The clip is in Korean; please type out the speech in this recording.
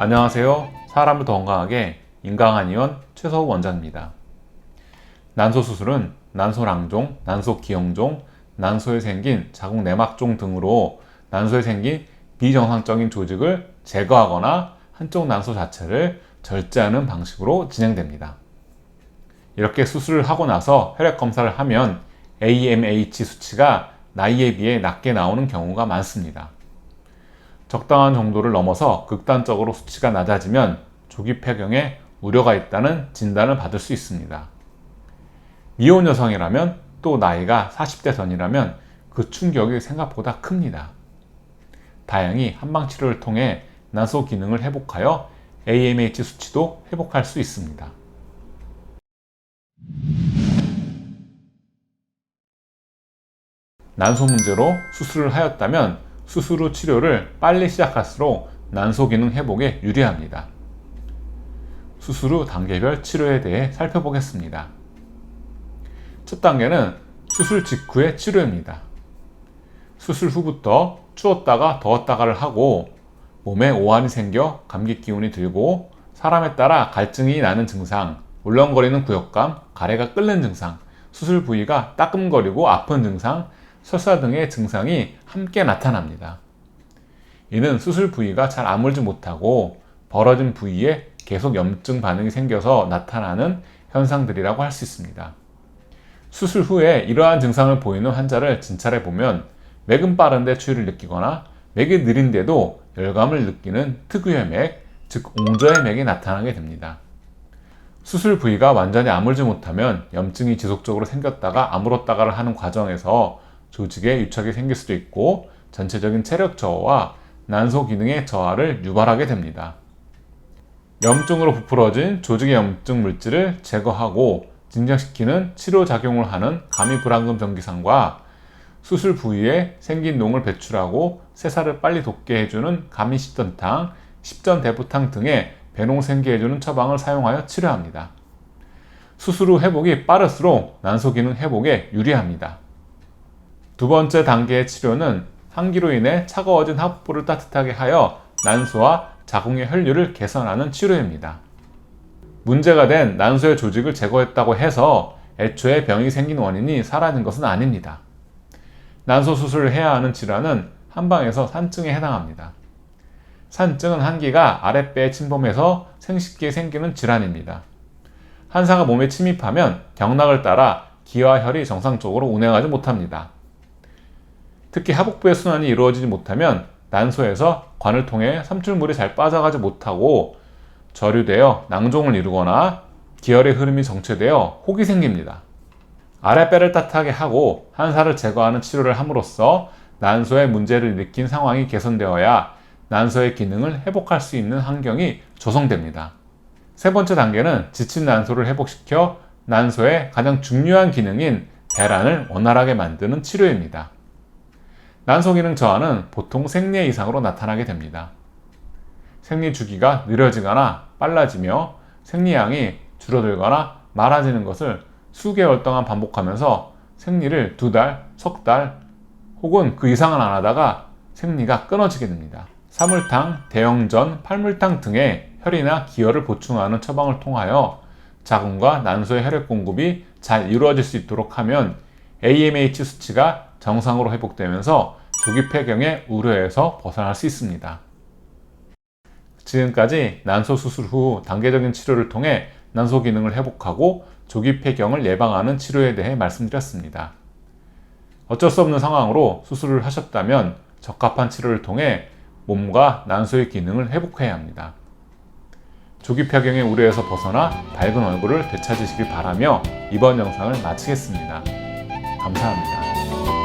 안녕하세요. 사람을 더 건강하게 인강한 의원 최서우 원장입니다. 난소 수술은 난소낭종, 난소기형종, 난소에 생긴 자궁 내막종 등으로 난소에 생긴 비정상적인 조직을 제거하거나 한쪽 난소 자체를 절제하는 방식으로 진행됩니다. 이렇게 수술을 하고 나서 혈액 검사를 하면 AMH 수치가 나이에 비해 낮게 나오는 경우가 많습니다. 적당한 정도를 넘어서 극단적으로 수치가 낮아지면 조기 폐경에 우려가 있다는 진단을 받을 수 있습니다. 미혼 여성이라면 또 나이가 40대 전이라면 그 충격이 생각보다 큽니다. 다행히 한방 치료를 통해 난소 기능을 회복하여 AMH 수치도 회복할 수 있습니다. 난소 문제로 수술을 하였다면 수술 후 치료를 빨리 시작할수록 난소 기능 회복에 유리합니다. 수술 후 단계별 치료에 대해 살펴보겠습니다. 첫 단계는 수술 직후의 치료입니다. 수술 후부터 추웠다가 더웠다가를 하고 몸에 오한이 생겨 감기 기운이 들고 사람에 따라 갈증이 나는 증상, 울렁거리는 구역감, 가래가 끓는 증상, 수술 부위가 따끔거리고 아픈 증상, 설사 등의 증상이 함께 나타납니다. 이는 수술 부위가 잘 아물지 못하고 벌어진 부위에 계속 염증 반응이 생겨서 나타나는 현상들이라고 할 수 있습니다. 수술 후에 이러한 증상을 보이는 환자를 진찰해 보면 맥은 빠른데 추위를 느끼거나 맥이 느린데도 열감을 느끼는 특유의 맥, 즉 옹저의 맥이 나타나게 됩니다. 수술 부위가 완전히 아물지 못하면 염증이 지속적으로 생겼다가 아물었다가를 하는 과정에서 조직에 유착이 생길 수도 있고 전체적인 체력 저하와 난소 기능의 저하를 유발하게 됩니다. 염증으로 부풀어진 조직의 염증 물질을 제거하고 진정시키는 치료 작용을 하는 가미불안금 전기상과 수술 부위에 생긴 농을 배출하고 새살을 빨리 돋게 해주는 가미십전탕, 십전대부탕 등의 배농 생기 해주는 처방을 사용하여 치료합니다. 수술 후 회복이 빠를수록 난소 기능 회복에 유리합니다. 두 번째 단계의 치료는 한기로 인해 차가워진 하부부를 따뜻하게 하여 난소와 자궁의 혈류를 개선하는 치료입니다. 문제가 된 난소의 조직을 제거했다고 해서 애초에 병이 생긴 원인이 사라진 것은 아닙니다. 난소 수술을 해야 하는 질환은 한방에서 산증에 해당합니다. 산증은 한기가 아랫배에 침범해서 생식기에 생기는 질환입니다. 한사가 몸에 침입하면 경락을 따라 기와 혈이 정상적으로 운행하지 못합니다. 특히 하복부의 순환이 이루어지지 못하면 난소에서 관을 통해 삼출물이 잘 빠져가지 못하고 저류되어 낭종을 이루거나 기혈의 흐름이 정체되어 혹이 생깁니다. 아랫배를 따뜻하게 하고 한사를 제거하는 치료를 함으로써 난소의 문제를 일으킨 상황이 개선되어야 난소의 기능을 회복할 수 있는 환경이 조성됩니다. 세 번째 단계는 지친 난소를 회복시켜 난소의 가장 중요한 기능인 배란을 원활하게 만드는 치료입니다. 난소 기능 저하는 보통 생리 이상으로 나타나게 됩니다. 생리 주기가 느려지거나 빨라지며 생리량이 줄어들거나 많아지는 것을 수개월 동안 반복하면서 생리를 두 달, 석 달, 혹은 그 이상은 안 하다가 생리가 끊어지게 됩니다. 사물탕, 대형전, 팔물탕 등의 혈이나 기혈을 보충하는 처방을 통하여 자궁과 난소의 혈액 공급이 잘 이루어질 수 있도록 하면 AMH 수치가 정상으로 회복되면서 조기 폐경의 우려에서 벗어날 수 있습니다. 지금까지 난소 수술 후 단계적인 치료를 통해 난소 기능을 회복하고 조기 폐경을 예방하는 치료에 대해 말씀드렸습니다. 어쩔 수 없는 상황으로 수술을 하셨다면 적합한 치료를 통해 몸과 난소의 기능을 회복해야 합니다. 조기 폐경의 우려에서 벗어나 밝은 얼굴을 되찾으시길 바라며 이번 영상을 마치겠습니다. 감사합니다.